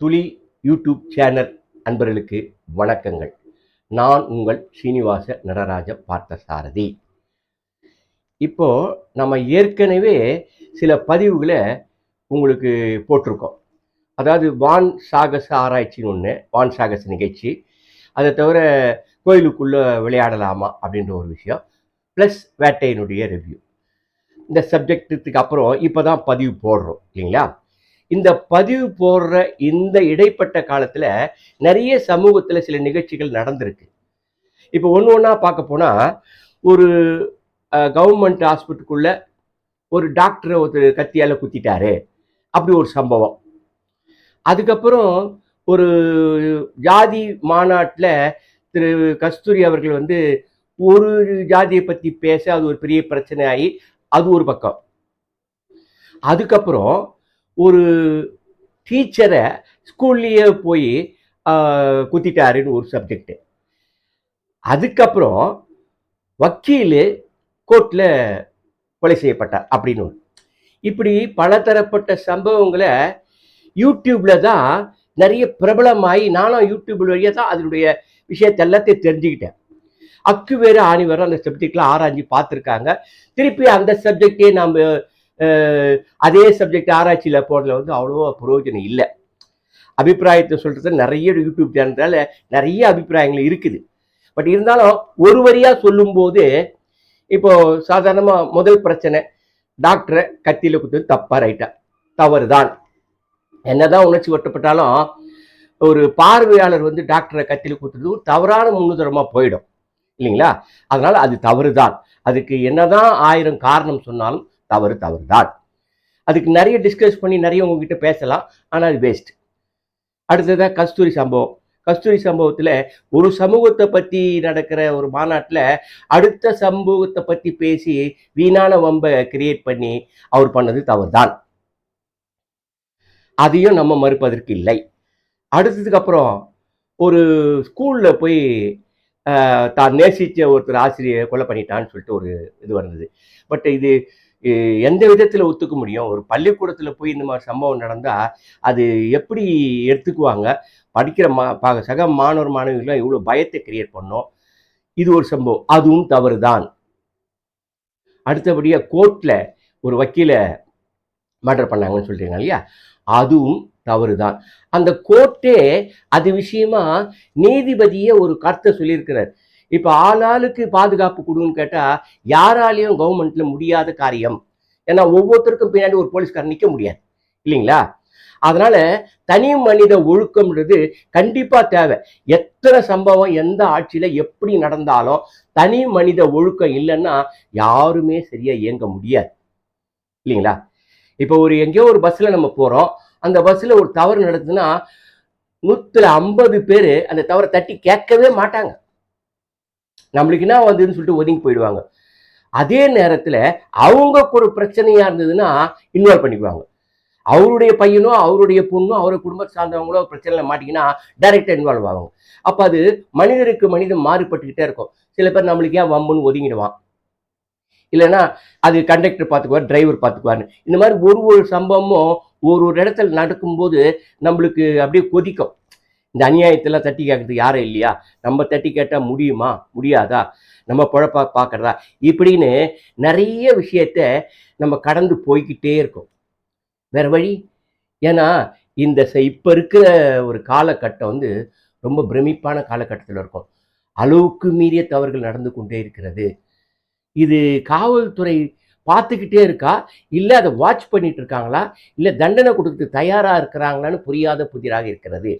துளி YouTube channel அன்பர்களுக்கு வணக்கங்கள். நான் உங்கள் ஸ்ரீனிவாச நடராஜ பார்த்தசாரதி. இப்போ நம்ம ஏற்கனவே சில பதிவுகளை உங்களுக்கு போட்டிருக்கோம். அதாவது வான் சாகச ஆராய்ச்சின்னு ஒன்று வான் சாகச நிகழ்ச்சி. அதை தவிர கோயிலுக்குள்ளே விளையாடலாமா அப்படின்ற ஒரு விஷயம் ப்ளஸ் வேட்டையினுடைய ரிவ்யூ இந்த சப்ஜெக்ட்டுக்கு அப்புறம் இப்போ தான் பதிவு போடுறோம் இல்லைங்களா? இந்த பதிவு போடுற இந்த இடைப்பட்ட காலத்தில் நிறைய சமூகத்தில் சில நிகழ்ச்சிகள் நடந்திருக்கு. இப்போ ஒன்று ஒன்றா பார்க்க போனால் ஒரு கவர்மெண்ட் ஹாஸ்பிட்டலுக்குள்ள ஒரு டாக்டரை ஒருத்தர் கத்தியால் குத்திட்டாரு. அப்படி ஒரு சம்பவம். அதுக்கப்புறம் ஒரு ஜாதி மாநாட்டில் திரு கஸ்தூரி அவர்கள் வந்து ஒரு ஜாதியை பற்றி பேச அது ஒரு பெரிய பிரச்சனை ஆகி அது ஒரு பக்கம். அதுக்கப்புறம் ஒரு டீச்சரை ஸ்கூல்லையே போய் குத்திட்டாருன்னு ஒரு சப்ஜெக்டு அதுக்கப்புறம் வக்கீல் கோர்ட்டில் கொலை செய்யப்பட்டார் அப்படின்னு ஒன்று இப்படி பலதரப்பட்ட சம்பவங்களை யூடியூப்பில் தான் நிறைய பிரபலமாகி நானும் யூடியூப் வழியாக தான் அதனுடைய விஷயத்தை எல்லாத்தையும் தெரிஞ்சுக்கிட்டேன். அக்கு வேறு ஆணி வேறு அந்த சப்ஜெக்ட்லாம் ஆராய்ஞ்சு பார்த்துருக்காங்க. திருப்பி அந்த சப்ஜெக்டே நம்ம அதே சப்ஜெக்ட் ஆராய்ச்சியில் போடுறதுல வந்து அவ்வளோ பிரயோஜனம் இல்லை. அபிப்பிராயத்தை சொல்கிறது நிறைய யூடியூப் சேனல்னால நிறைய அபிப்பிராயங்கள் இருக்குது. பட் இருந்தாலும் ஒரு வரியாக சொல்லும்போது இப்போது சாதாரணமாக முதல் பிரச்சனை டாக்டரை கத்தியில் குத்து தப்பாக ரைட்டா தவறு தான் என்னதான் உணர்ச்சி வட்டப்பட்டாலும் ஒரு பார்வையாளர் வந்து டாக்டரை கத்தியில் குத்துறது ஒரு தவறான முன்னுதரமாக போயிடும். இல்லைங்களா? அதனால் அது தவறு தான் அதுக்கு என்னதான் ஆயிரம் காரணம் சொன்னாலும் தவறு தவறு தான் அதுக்கு நிறைய டிஸ்கஸ் பண்ணி நிறைய உங்ககிட்ட பேசலாம். ஆனால் அது வேஸ்ட் அடுத்ததாக கஸ்தூரி சம்பவம். கஸ்தூரி சம்பவத்தில் ஒரு சமூகத்தை பற்றி நடக்கிற ஒரு மாநாட்டில் அடுத்த சமூகத்தை பற்றி பேசி வீணான வம்பை கிரியேட் பண்ணி அவர் பண்ணது தவறு தான் அதையும் நம்ம மறுப்பதற்கு இல்லை. அடுத்ததுக்கு அப்புறம் ஒரு ஸ்கூலில் போய் தான் நேசித்த ஒருத்தர் ஆசிரியர் கொலை பண்ணிட்டான்னு சொல்லிட்டு ஒரு இது வந்தது. பட் இது எந்த விதத்தில் ஒத்துக்க முடியும்? ஒரு பள்ளிக்கூடத்தில் போய் இந்த மாதிரி சம்பவம் நடந்தால் அது எப்படி எடுத்துக்குவாங்க? படிக்கிற மா பா சக மாணவர் மாணவிகள்லாம் இவ்வளோ பயத்தை கிரியேட் பண்ணோம்? இது ஒரு சம்பவம். அதுவும் தவறு தான் அடுத்தபடியாக கோர்ட்டில் ஒரு வக்கீலை மர்டர் பண்ணாங்கன்னு சொல்கிறீங்க இல்லையா? அதுவும் தவறு தான் அந்த கோர்ட்டே அது விஷயமா நீதிபதியே ஒரு கருத்தை சொல்லியிருக்கிறார். இப்போ ஆளாளுக்கு பாதுகாப்பு கொடுன்னு கேட்டால் யாராலையும் கவர்மெண்ட்ல முடியாத காரியம். ஏன்னா ஒவ்வொருத்தருக்கும் பின்னாடி ஒரு போலீஸ்காரன் நிற்க முடியாது. இல்லைங்களா? அதனால தனி மனித ஒழுக்கம்ன்றது கண்டிப்பா தேவை. எத்தனை சம்பவம் எந்த ஆட்சியில எப்படி நடந்தாலும் தனி மனித ஒழுக்கம் இல்லைன்னா யாருமே சரியா இயங்க முடியாது. இல்லைங்களா? இப்போ ஒரு எங்கேயோ ஒரு பஸ்ல நம்ம போறோம். அந்த பஸ்ல ஒரு தவறு நடக்குதுன்னா நூத்துல ஐம்பது பேர் அந்த தவறை தட்டி கேட்கவே மாட்டாங்க. நம்மளுக்கு என்ன வந்ததுன்னு சொல்லிட்டு ஒதுங்கி போயிடுவாங்க. அதே நேரத்தில் அவங்களுக்கு ஒரு பிரச்சனையாக இருந்ததுன்னா இன்வால்வ் பண்ணிக்குவாங்க. அவருடைய பையனோ அவருடைய பொண்ணோ அவருடைய குடும்பத்தை சார்ந்தவங்களோ பிரச்சனையில் மாட்டிங்கன்னா டைரெக்டாக இன்வால்வ் ஆகும் அப்போ அது மனிதருக்கு மனிதன் மாறுபட்டுக்கிட்டே இருக்கும். சில பேர் நம்மளுக்கு ஏன் வம்புன்னு ஒதுங்கிடுவான். இல்லைன்னா அது கண்டக்டர் பார்த்துக்குவார் டிரைவர் பார்த்துக்குவார்னு இந்த மாதிரி ஒரு ஒரு சம்பவமும் ஒரு ஒரு இடத்துல நடக்கும்போது நம்மளுக்கு அப்படியே கொதிக்கும். இந்த அநியாயத்தெல்லாம் தட்டி கேட்கறதுக்கு யாரும் இல்லையா? நம்ம தட்டி கேட்டால் முடியுமா? முடியாதா? நம்ம பழப்பா பார்க்குறதா இப்படின்னு நிறைய விஷயத்த நம்ம கடந்து போய்கிட்டே இருக்கோம். வேறு வழி? ஏன்னா இந்த இப்போ இருக்கிற ஒரு காலகட்டம் வந்து ரொம்ப பிரமிப்பான காலகட்டத்தில் இருக்கும். அளவுக்கு மீறிய தவறுகள் நடந்து கொண்டே இருக்கிறது. இது காவல்துறை பார்த்துக்கிட்டே இருக்கா? இல்லை அதை வாட்ச் பண்ணிட்டு இருக்காங்களா? இல்லை தண்டனை கொடுத்து தயாராக இருக்கிறாங்களான்னு புரியாத புதிராக இருக்கிறது.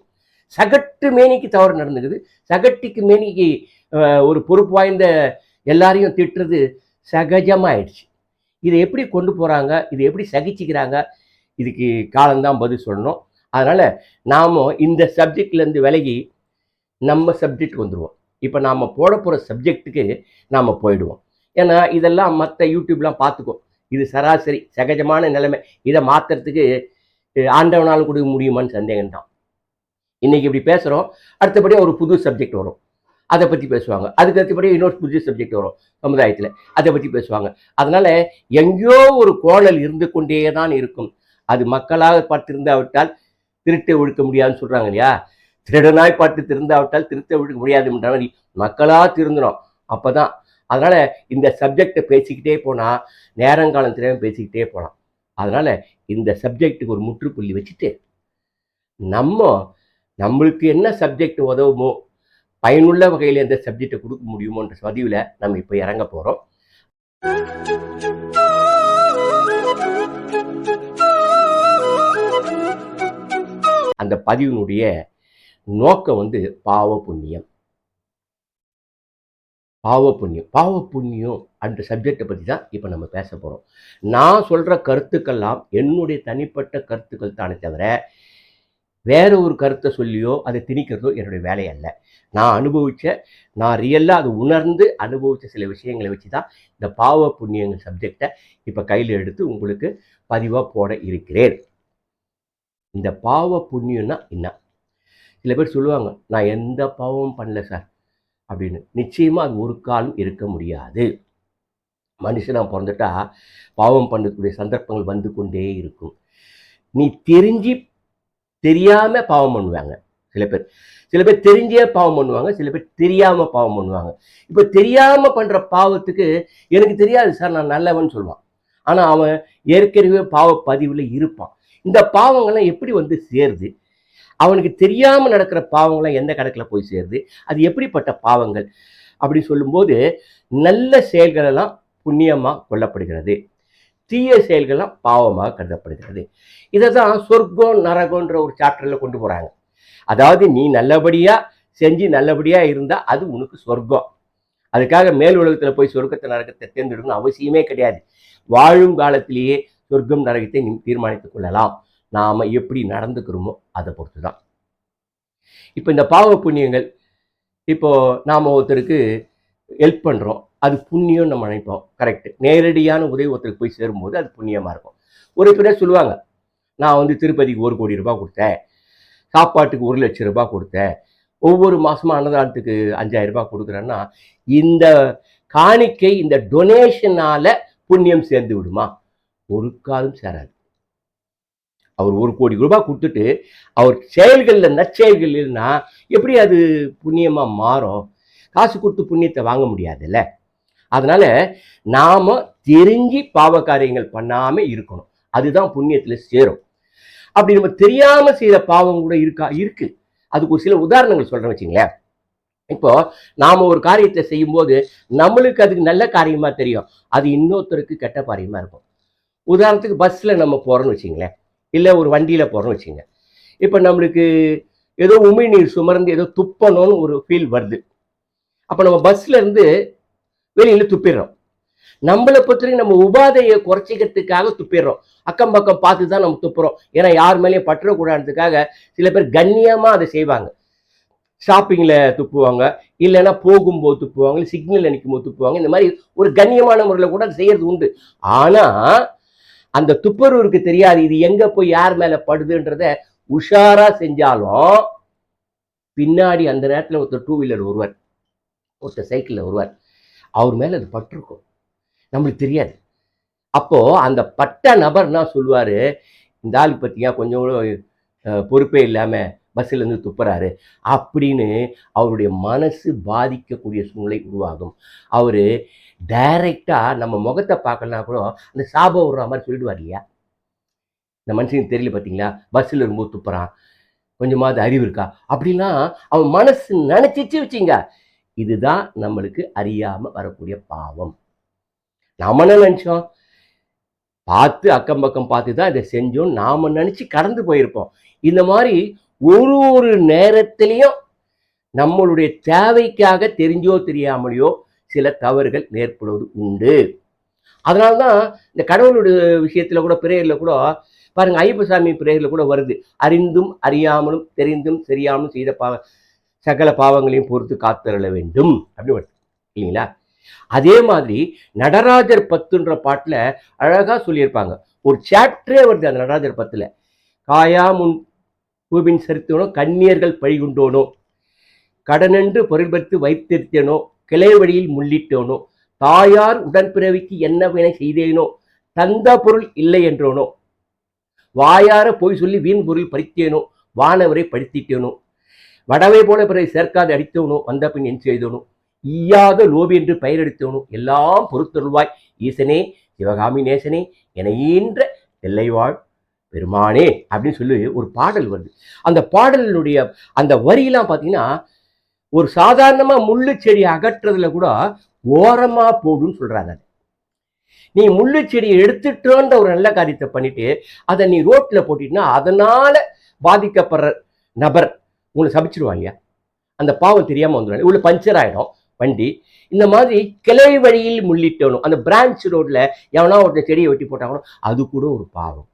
சகட்டு மேனிக்கு தவறு நடந்துக்குது. சகட்டிக்கு மேனிக்கு ஒரு பொறுப்பு வாய்ந்த எல்லாரையும் திட்டுறது சகஜமாயிடுச்சு. இதை எப்படி கொண்டு போகிறாங்க இதை எப்படி சகிச்சுக்கிறாங்க? இதுக்கு காலம்தான் பதில் சொல்லணும். அதனால் நாம் இந்த சப்ஜெக்ட்லேருந்து விலகி நம்ம சப்ஜெக்ட் வந்துடுவோம் இப்போ நாம் போட போகிற சப்ஜெக்ட்டுக்கு நாம் போயிடுவோம். ஏன்னா இதெல்லாம் மற்ற யூடியூப்லாம் பார்த்துக்கோ. இது சராசரி சகஜமான நிலைமை. இதை மாற்றுறதுக்கு ஆண்டவனாலும் கொடுக்க முடியுமான்னு சந்தேகம் தான் இன்னைக்கு இப்படி பேசுகிறோம் அடுத்தபடி ஒரு புது சப்ஜெக்ட் வரும். அதை பற்றி பேசுவாங்க. அதுக்கு அடுத்தபடி இன்னொரு புது சப்ஜெக்ட் வரும் சமுதாயத்தில். அதை பற்றி பேசுவாங்க. அதனால் எங்கேயோ ஒரு கோணல் இருந்து கொண்டே தான் இருக்கும். அது மக்களாக பார்த்திருந்தாவிட்டால் திருட்டை ஒழுக்க முடியாதுன்னு சொல்கிறாங்க இல்லையா? திருடனாய் பார்த்து திருந்தாவிட்டால் திருத்த ஒழுக்க முடியாதுன்ற மாதிரி மக்களாக திருந்தணும் அப்பதான் அதனால் இந்த சப்ஜெக்டை பேசிக்கிட்டே போனால் நேரங்காலம் பேசிக்கிட்டே போகலாம் அதனால் இந்த சப்ஜெக்ட்டுக்கு ஒரு முற்றுப்புள்ளி வச்சுட்டு நம்ம நம்மளுக்கு என்ன சப்ஜெக்ட் உதவுமோ பயனுள்ள வகையில் எந்த சப்ஜெக்டை கொடுக்க முடியுமோன்ற பதிவில் நம்ம இப்போ இறங்க போகிறோம் அந்த பதிவினுடைய நோக்கம் வந்து பாவ புண்ணியம். பாவ புண்ணியம். பாவ புண்ணியம் அந்த சப்ஜெக்டை பற்றி தான் இப்போ நம்ம பேச போகிறோம் நான் சொல்கிற கருத்துக்கள்லாம் என்னுடைய தனிப்பட்ட கருத்துக்கள் தானே தவிர வேற ஒரு கருத்தை சொல்லியோ அதை திணிக்கிறதோ என்னுடைய வேலை அல்ல. நான் அனுபவித்த நான் ரியலாக அதை உணர்ந்து அனுபவித்த சில விஷயங்களை வச்சு தான் இந்த பாவ புண்ணியங்கள் சப்ஜெக்டை இப்போ கையில் எடுத்து உங்களுக்கு பதிவாக போட இருக்கிறேன். இந்த பாவ புண்ணியம்னா என்ன? சில பேர் சொல்லுவாங்க நான் எந்த பாவமும் பண்ணல சார் அப்படின்னு. நிச்சயமாக அது ஒரு காலம் இருக்க முடியாது. மனுஷனாக பிறந்துட்டா பாவம் பண்ணக்கூடிய சந்தர்ப்பங்கள் வந்து கொண்டே இருக்கும். நீ தெரிஞ்சு தெரியாம பாவம் பண்ணுவாங்க. சில பேர். சில பேர் தெரிஞ்சே பாவம் பண்ணுவாங்க சில பேர் தெரியாம பாவம் பண்ணுவாங்க. இப்போ தெரியாம பண்ற பாவத்துக்கு எனக்கு தெரியாது சார் நான் நல்லவன் சொல்லுவான். ஆனா அவன் ஏற்கனவே பாவ பதிவுல இருப்பான். இந்த பாவங்கள்லாம் எப்படி வந்து சேருது? அவனுக்கு தெரியாம நடக்கிற பாவங்கள்லாம் எந்த கணக்கில் போய் சேருது? அது எப்படிப்பட்ட பாவங்கள்? அப்படி சொல்லும்போது நல்ல செயல்களெல்லாம் புண்ணியமாக கொல்லப்படுகிறது தீய செயல்கள்லாம் பாவமாக கருதப்படுகிறது. இதை தான் சொர்க்கம் நரகம்ன்ற ஒரு சாப்டரில் கொண்டு போகிறாங்க அதாவது நீ நல்லபடியாக செஞ்சு நல்லபடியாக இருந்தால் அது உனக்கு சொர்க்கம். அதுக்காக மேல் உலகத்தில் போய் சொர்க்கத்தை நரகத்தை தேர்ந்தெடுக்கணும் அவசியமே கிடையாது. வாழும் காலத்திலேயே சொர்க்கம் நரகத்தை நீ தீர்மானித்துக் கொள்ளலாம். நாம் எப்படி நடந்துக்கிறோமோ அதை பொறுத்து தான் இப்போ இந்த பாவ புண்ணியங்கள் இப்போ நாம் ஒருத்தருக்கு ஹெல்ப் பண்ணுறோம் அது புண்ணியம் நம்ம நினைப்போம். கரெக்ட் நேரடியான உதவி ஒருத்தருக்கு போய் சேரும்போது அது புண்ணியமாக இருக்கும். ஒரு பேர் சொல்லுவாங்க நான் வந்து திருப்பதிக்கு ஒரு கோடி ரூபாய் கொடுத்தேன். சாப்பாட்டுக்கு ஒரு லட்சம் ரூபாய் கொடுத்தேன். ஒவ்வொரு மாதமும் அன்னதானத்துக்கு அஞ்சாயிரம் ரூபாய் கொடுக்குறேன்னா இந்த காணிக்கை இந்த டொனேஷனால் புண்ணியம் சேர்ந்து விடுமா? ஒரு காலம் சேராது. அவர் ஒரு கோடி ரூபாய் கொடுத்துட்டு அவர் செயல்களில் நற்செயல்கள் இல்லைன்னா எப்படி அது புண்ணியமாக மாறும்? காசு கொடுத்து புண்ணியத்தை வாங்க முடியாதுல்ல? அதனால நாம தெரிஞ்சு பாவ காரியங்கள் பண்ணாம இருக்கணும். அதுதான் புண்ணியத்துல சேரும். அப்படி நம்ம தெரியாம செய்த பாவம் கூட இருக்கா? இருக்கு. அதுக்கு ஒரு சில உதாரணங்கள் சொல்றேன் வச்சுங்களேன். இப்போ நாம ஒரு காரியத்தை செய்யும்போது நம்மளுக்கு அதுக்கு நல்ல காரியமா தெரியும். அது இன்னொருத்தருக்கு கெட்ட காரியமா இருக்கும். உதாரணத்துக்கு பஸ்ல நம்ம போறோம்னு வச்சுங்களேன். இல்லை ஒரு வண்டியில போறோம்னு வச்சுங்க. இப்போ நம்மளுக்கு ஏதோ உமிழ்நீர் சுமர்ந்து ஏதோ துப்பணும்னு ஒரு ஃபீல் வருது. அப்போ நம்ம பஸ்ல இருந்து வெளியில துப்பிடுறோம். நம்மளை பொறுத்தவரைக்கும் நம்ம உபாதையை குறைச்சிக்கிறதுக்காக துப்பிடுறோம். அக்கம் பக்கம் பார்த்து தான் நம்ம துப்புறோம். ஏன்னா யார் மேலேயும் பற்றக்கூடாதுக்காக சில பேர் கண்ணியமாக அதை செய்வாங்க. ஷாப்பிங்கில் துப்புவாங்க. இல்லைன்னா போகும்போது துப்புவாங்க. இல்லை சிக்னல் நிற்கும் போது துப்புவாங்க. இந்த மாதிரி ஒரு கண்ணியமான முறையில் கூட அதை செய்யறது உண்டு. ஆனால் அந்த துப்புரவருக்கு தெரியாது. இது எங்கே போய் யார் மேலே படுதுன்றத உஷாராக செஞ்சாலும் பின்னாடி அந்த நேரத்தில் ஒருத்தர் டூ வீலர் வருவார் ஒருத்தர் சைக்கிளில் வருவார் அவர் மேலே அது பட்டிருக்கும். நம்மளுக்கு தெரியாது. அப்போது அந்த பட்ட நபர்னா சொல்லுவார்? இந்த ஆள் பத்தியா? கொஞ்சம் கூட பொறுப்பே இல்லாமல் பஸ்ஸில் இருந்து துப்புறாரு. அப்படின்னு அவருடைய மனசு பாதிக்கக்கூடிய சூழ்நிலை உருவாகும். அவர் டைரெக்டாக நம்ம முகத்தை பார்க்கலனா கூட அந்த சாபம் விடுற மாதிரி சொல்லிடுவார் இல்லையா? இந்த மனுஷனுக்கு தெரியல பார்த்தீங்களா பஸ்ஸில் இருக்கும்போது துப்புறான். கொஞ்சமாவது அறிவு இருக்கா? அப்படின்னா அவன் மனசு நினச்சிச்சு வச்சிங்க இதுதான் நம்மளுக்கு அறியாம வரக்கூடிய பாவம். நாம என்ன நினைச்சோம்? பார்த்து அக்கம் பக்கம் பார்த்து தான் இதை செஞ்சோம். நாம நினைச்சு கடந்து போயிருப்போம். இந்த மாதிரி ஒரு ஒரு நேரத்திலையும் நம்மளுடைய தேவைக்காக தெரிஞ்சோ தெரியாமலையோ சில தவறுகள் ஏற்படுவது உண்டு. அதனால தான் இந்த கடவுளுடைய விஷயத்துல கூட பிரேயர்ல கூட பாருங்க ஐயப்பசாமி பிரேயரில் கூட வருது. அறிந்தும் அறியாமலும் தெரிந்தும் தெரியாமலும் செய்த பா சகல பாவங்களையும் பொறுத்து காத்தருள வேண்டும். அப்படின்னு வருது இல்லைங்களா? அதே மாதிரி நடராஜர் பத்துன்ற பாட்டில் அழகாக சொல்லியிருப்பாங்க. ஒரு சாப்டரே வருது அந்த நடராஜர் பத்தில். காயா முன் பூபின் சரித்தனோ கன்னியர்கள் பழிகுண்டோனோ கடனென்று பொருள்படுத்து வைத்திருத்தேனோ கிளை வழியில் முள்ளிட்டோனோ தாயார் உடன்பிறவிக்கு என்ன வினை செய்தேனோ தந்த பொருள் இல்லை என்றோனோ வாயார போய் சொல்லி வீண் பொருள் பறித்தேனோ வானவரை படுத்திட்டேனோ வடவை போல பிறரை சேர்க்காது அடித்தவனோ வந்த பின் என் செய்தவனும் ஈயாத லோபி என்று பெயர் எல்லாம் பொறுத்தருள்வாய் ஈசனே சிவகாமி நேசனே என ஈன்ற எல்லைவாழ் பெருமானே அப்படின்னு சொல்லி ஒரு பாடல் வருது அந்த பாடலினுடைய அந்த வரியெல்லாம் பார்த்தீங்கன்னா ஒரு சாதாரணமாக முள்ளு செடி அகற்றுறதுல கூட ஓரமாக போடுன்னு சொல்கிறாங்க அது. நீ முள்ளு செடியை எடுத்துட்டோன்ற ஒரு நல்ல காரியத்தை பண்ணிட்டு அதை நீ ரோட்டில் போட்டிட்டுனா அதனால் பாதிக்கப்படுற நபர் உங்களை சபிச்சிருவாங்க இல்லையா? அந்த பாவம் தெரியாமல் வந்துடும் இவ்வளோ பஞ்சர் ஆகிடும் வண்டி. இந்த மாதிரி கிளை வழியில் முள்ளிட்டணும். அந்த பிரான்ச் ரோட்ல எவனா ஒரு செடியை வெட்டி போட்டாங்களோ அது கூட ஒரு பாவம்.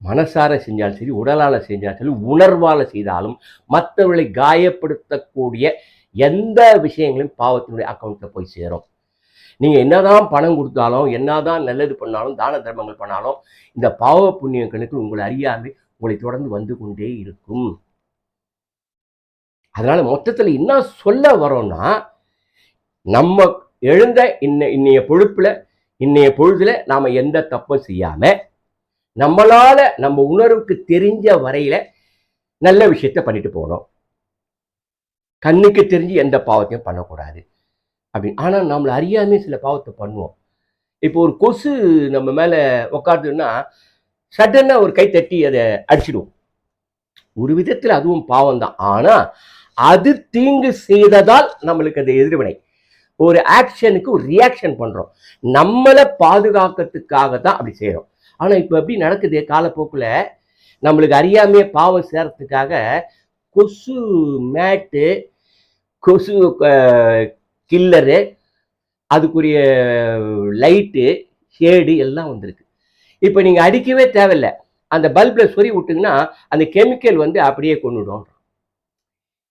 மனசார செஞ்சாலும் சரி உடலால செஞ்சாலும் சரி உணர்வால் செய்தாலும் மற்றவர்களை காயப்படுத்தக்கூடிய எந்த விஷயங்களையும் பாவத்தினுடைய அக்கௌண்ட்டில் போய் சேரும். நீங்கள் என்னதான் பணம் கொடுத்தாலும் என்னதான் நல்லது பண்ணாலும் தான தர்மங்கள் பண்ணாலும் இந்த பாவ புண்ணிய கணக்கு உங்களை அறியாமல் உங்களை தொடர்ந்து வந்து கொண்டே இருக்கும். அதனால மொத்தத்துல என்ன சொல்ல வரோம்னா நம்ம எழுந்த இன்ன இன்னைய பொழுப்புல இன்னைய பொழுதுல நாம எந்த தப்பும் செய்யாம நம்மளால நம்ம உணர்வுக்கு தெரிஞ்ச வரையில நல்ல விஷயத்த பண்ணிட்டு போகணும். கண்ணுக்கு தெரிஞ்சு எந்த பாவத்தையும் பண்ணக்கூடாது. அப்படின்னு ஆனா நம்மளை அறியாமே சில பாவத்தை பண்ணுவோம். இப்போ ஒரு கொசு நம்ம மேல உக்காந்துன்னா சடனாக ஒரு கை தட்டி அதை அடிச்சிடுவோம். ஒரு விதத்தில் அதுவும் பாவம் தான் ஆனால் அது தீங்கு செய்ததால் நம்மளுக்கு அது எதிர்வினை. ஒரு ஆக்ஷனுக்கு ஒரு ரியாக்ஷன் பண்ணுறோம் நம்மளை பாதுகாக்கிறதுக்காக தான் அப்படி செய்கிறோம் ஆனால் இப்போ எப்படி நடக்குது காலப்போக்கில்? நம்மளுக்கு அறியாமையே பாவம் சேர்கிறதுக்காக கொசு மேட்டு கொசு கில்லரு அதுக்குரிய லைட்டு ஷேடு எல்லாம் வந்திருக்கு. இப்போ நீங்கள் அடிக்கவே தேவையில்லை. அந்த பல்பில் சொறி விட்டுங்கன்னா அந்த கெமிக்கல் வந்து அப்படியே கொண்டுடும்.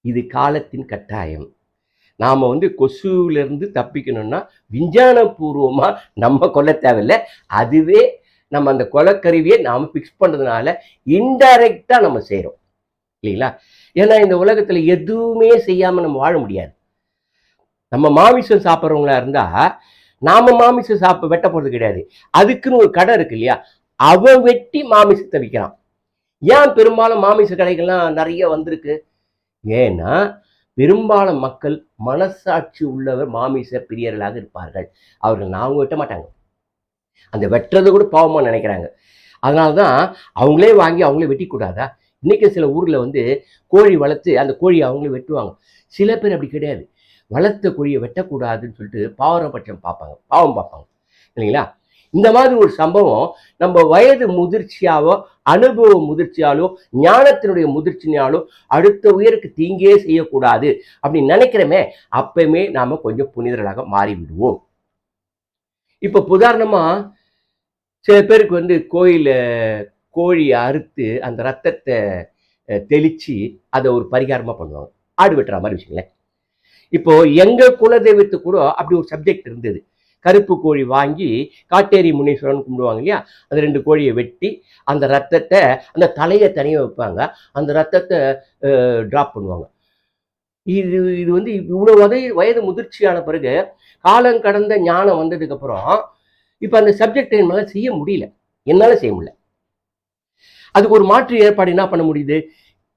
இது காலத்தின் கட்டாயம். நாம் வந்து கொசுவிலிருந்து தப்பிக்கணும்னா விஞ்ஞானபூர்வமா நம்ம கொல்ல தேவையில்லை. அதுவே நம்ம அந்த கொலக்கருவியை நாம் ஃபிக்ஸ் பண்ணுறதுனால இன்டைரக்டாக நம்ம செய்கிறோம் இல்லைங்களா? ஏன்னா இந்த உலகத்தில் எதுவுமே செய்யாமல் நம்ம வாழ முடியாது. நம்ம மாமிசம் சாப்பிட்றவங்களா இருந்தால் நாம மாமிசம் சாப்பிட வெட்ட போறது கிடையாது. அதுக்குன்னு ஒரு கடை இருக்கு இல்லையா? அவன் வெட்டி மாமிசத்தை விற்கிறான். ஏன் பெரும்பாலும் மாமிச கடைகள்லாம் நிறைய வந்திருக்கு? ஏன்னா பெரும்பாலும் மக்கள் மனசாட்சி உள்ளவர் மாமிச பிரியர்களாக இருப்பார்கள். அவர்கள் நான் வெட்ட மாட்டாங்க. அந்த வெட்டுறது கூட பாவமாக நினைக்கிறாங்க. அதனால தான் அவங்களே வாங்கி அவங்களே வெட்டிக்கூடாதா இன்றைக்கி சில ஊரில் வந்து கோழி வளர்த்து அந்த கோழியை அவங்களே வெட்டுவாங்க. சில பேர் அப்படி கிடையாது. வளர்த்த குழியை வெட்டக்கூடாதுன்னு சொல்லிட்டு பாவரபட்சம் பார்ப்பாங்க. பாவம் பார்ப்பாங்க. இல்லைங்களா? இந்த மாதிரி ஒரு சம்பவம் நம்ம வயது முதிர்ச்சியாவோ அனுபவ முதிர்ச்சியாலோ ஞானத்தினுடைய முதிர்ச்சினாலோ அடுத்த உயருக்கு தீங்கே செய்யக்கூடாது அப்படின்னு நினைக்கிறோமே அப்பயுமே நாம் கொஞ்சம் புனிதர்களாக மாறிவிடுவோம். இப்போ உதாரணமாக சில பேருக்கு வந்து கோயிலில் கோழியை அறுத்து அந்த ரத்தத்தை தெளித்து அதை ஒரு பரிகாரமாக பண்ணுவாங்க. ஆடு வெட்டுற மாதிரி வச்சுங்களேன் இப்போ எங்க குலதெய்வத்துக்கு கூட அப்படி ஒரு சப்ஜெக்ட் இருந்தது. கருப்பு கோழி வாங்கி காட்டேரி முனீஸ்வரன் கும்பிடுவாங்க இல்லையா? அந்த ரெண்டு கோழியை வெட்டி அந்த ரத்தத்தை அந்த தலையை தனியாக வைப்பாங்க. அந்த ரத்தத்தை ட்ராப் பண்ணுவாங்க. இது இது வந்து இவ்வளோ வதை வயது முதிர்ச்சியான பிறகு காலம் கடந்த ஞானம் வந்ததுக்கப்புறம் இப்போ அந்த சப்ஜெக்ட் என்னால் செய்ய முடியல. என்னால் செய்ய முடியல. அதுக்கு ஒரு மாற்று ஏற்பாடு என்ன பண்ண முடியுது?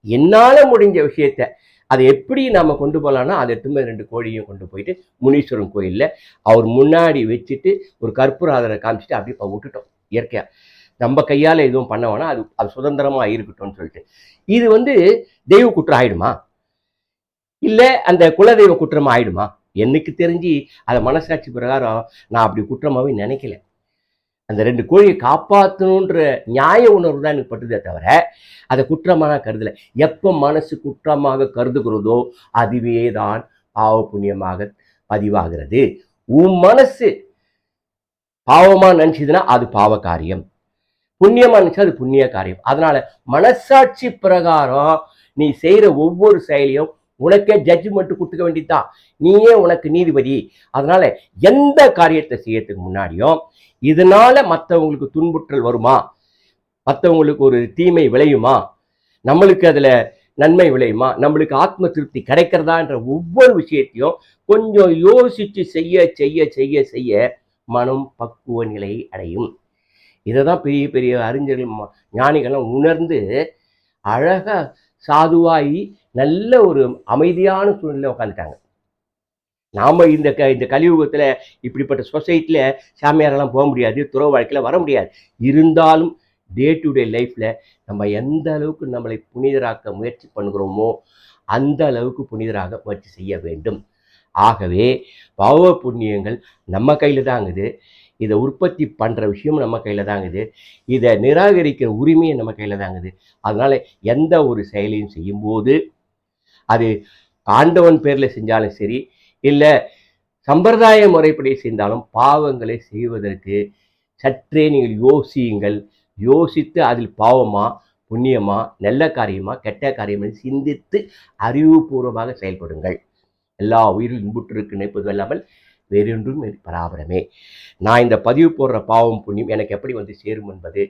என்னால் முடிஞ்ச விஷயத்த அதை எப்படி நாம் கொண்டு போகலான்னா அதை எடுத்து ரெண்டு கோழியும் கொண்டு போயிட்டு முனீஸ்வரன் கோயிலில் அவர் முன்னாடி வச்சுட்டு ஒரு கற்பூராதரை காமிச்சிட்டு அப்படியே இப்போ விட்டுட்டோம் இயற்கையாக நம்ம கையால் எதுவும் பண்ண வேணாம் அது அது சுதந்திரமா இருக்கட்டும்னு சொல்லிட்டு. இது வந்து தெய்வ குற்றம் ஆயிடுமா? இல்லை அந்த குலதெய்வ குற்றமா ஆயிடுமா? எனக்கு தெரிஞ்சு அதை மனசாட்சி பிரகாரம் நான் அப்படி குற்றமாவே நினைக்கல. அந்த ரெண்டு கோழியை காப்பாற்றணுன்ற நியாய உணர்வு தான் எனக்கு பட்டுதே தவிர அதை குற்றமாக நான் கருதலை. எப்போ மனசு குற்றமாக கருதுகிறதோ அதுவே தான் பாவ புண்ணியமாக பதிவாகிறது. உன் மனசு பாவமாக நினச்சிதுன்னா அது பாவ காரியம் புண்ணியமாக நினச்சா அது புண்ணிய காரியம் அதனால மனசாட்சி பிரகாரம் நீ செய்கிற ஒவ்வொரு செயலையும் உனக்கே ஜட்ஜ்மெண்ட் கொடுத்துக்க வேண்டியதுதான். நீயே உனக்கு நீதிபதி. அதனால எந்த காரியத்தை செய்யறதுக்கு முன்னாடியும் இதனால மற்றவங்களுக்கு துன்புற்றல் வருமா? மற்றவங்களுக்கு ஒரு தீமை விளையுமா? நம்மளுக்கு அதுல நன்மை விளையுமா? நம்மளுக்கு ஆத்ம திருப்தி கிடைக்கிறதான்ற ஒவ்வொரு விஷயத்தையும் கொஞ்சம் யோசிச்சு செய்ய செய்ய செய்ய செய்ய மனம் பக்குவ நிலையை அடையும். இதை தான் பெரிய பெரிய அறிஞர்கள் ம- ஞானிகள்லாம் உணர்ந்து அழகாக சாதுவாகி நல்ல ஒரு அமைதியான சூழ்நிலை உட்காந்துட்டாங்க நாம் இந்த க இந்த கலியுகத்தில் இப்படிப்பட்ட சொசைட்டியில் சாமியாரெல்லாம் போக முடியாது துறவு வாழ்க்கையில் வர முடியாது. இருந்தாலும் டே டு டே லைஃப்பில் நம்ம எந்த அளவுக்கு நம்மளை புனிதராக்க முயற்சி பண்ணுகிறோமோ அந்த அளவுக்கு புனிதராக முயற்சி செய்ய வேண்டும். ஆகவே பாவ புண்ணியங்கள் நம்ம கையில் தாங்குது இதை. உற்பத்தி பண்ணுற விஷயம் நம்ம கையில் தாங்குது இதை. நிராகரிக்கிற உரிமையை நம்ம கையில் தாங்குது அதனால் எந்த ஒரு செயலையும் செய்யும்போது அது ஆண்டவன் பேரில் செஞ்சாலும் சரி இல்லை சம்பிரதாய முறைப்படி செய்தாலும் பாவங்களை செய்வதற்கு சற்றே நீங்கள் யோசியுங்கள். யோசித்து அதில் பாவமா புண்ணியமா நல்ல காரியமா கெட்ட காரியமா சிந்தித்து அறிவுபூர்வமாக செயல்படுங்கள். எல்லா உயிரில் இன்புற்றிருக்கு நினைப்பது அல்லாமல் வேறொன்றும் பராபரமே. நான் இந்த பதிவு போடுற பாவம் புண்ணியம் எனக்கு எப்படி வந்து சேரும் என்பது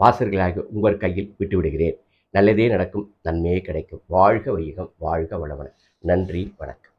வாசர்களாக உங்கள் கையில் விட்டுவிடுகிறேன். நல்லதே நடக்கும் நன்மையே கிடைக்கும். வாழ்க வையகம் வாழ்க வளவன நன்றி வணக்கம்.